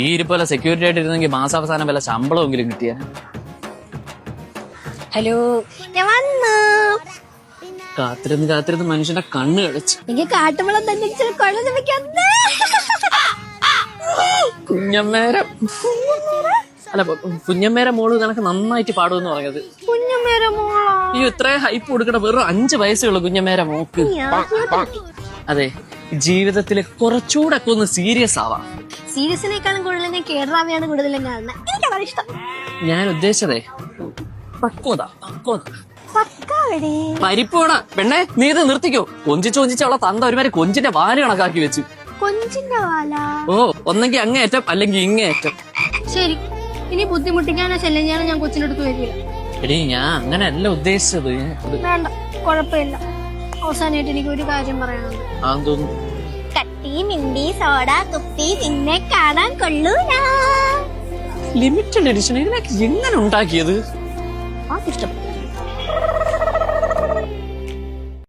ഈ ഇരിപ്പോലെ സെക്യൂരിറ്റി ആയിട്ട് ഇരുന്നെങ്കിൽ മാസാവസാനം വല്ല ശമ്പളമെങ്കിലും കിട്ടിയ? ഹലോ ഞാൻ വന്നു. കാത്തിരുന്ന് കാത്തിരുന്ന് മനുഷ്യന്റെ കണ്ണ് കളിച്ചു എനിക്ക് കാട്ടുവളം തന്നെ കുഞ്ഞമ്മേര. അല്ല കുഞ്ഞമ്മേര മോൾ കണക്ക് നന്നായിട്ട് പാടുമെന്ന് പറഞ്ഞത്. കുഞ്ഞമ്മേരെ മോളാ. ഈ ഇത്രയും ഹൈപ്പ് കൊടുക്കണ വെറും അഞ്ച് വയസ്സുള്ള കുഞ്ഞമ്മേര മോക്ക്. അതെ. ജീവിതത്തിൽ കുറച്ചുകൂടെ ഒക്കെ ഒന്ന് സീരിയസ് ആവാം സീരിയസിനേക്കാളും കൂടുതൽ ഞാൻ കേരളാവയാണ് കൂടുതൽ കാണുന്നത് ഇഷ്ടം. ഞാൻ ഉദ്ദേശിച്ചതേ പക്വത പക്വത. പക്കാവടി. പരിപ്പോണ പെണ്ണെ നീ ഇത് നിർത്തിക്കോ. കൊഞ്ചിച്ച് കൊഞ്ചിച്ച് അവളെ തന്ത ഒരുമാതിരി കൊഞ്ചിന്റെ വാൽ കണക്കാക്കി വെച്ചു. കൊഞ്ചിന്റെ വാല? ഓ ഒന്നെങ്കിൽ അങ്ങേയറ്റം അല്ലെങ്കിൽ ഇങ്ങേയറ്റം. ശരി. ഇനി ബുദ്ധിമുട്ടിക്കാനോ ശല്യം ചെയ്യാനോ ഞാൻ അടുത്ത് വരില്ല. എടീ ഞാൻ അങ്ങനെയല്ല ഉദ്ദേശിച്ചത്. വേണ്ട കുഴപ്പമില്ല. അവസാനമായിട്ട് എനിക്ക് ഒരു കാര്യം പറയാനുണ്ട്. കട്ടി മിണ്ടി സോഡ കുപ്പി നിന്നെ കാണാൻ കൊള്ളൂല. ലിമിറ്റഡ് എഡിഷൻ ഇതിനൊക്കെ എങ്ങനെ ഉണ്ടാക്കിയത്? ആ ഇഷ്ടപ്പെട്ടു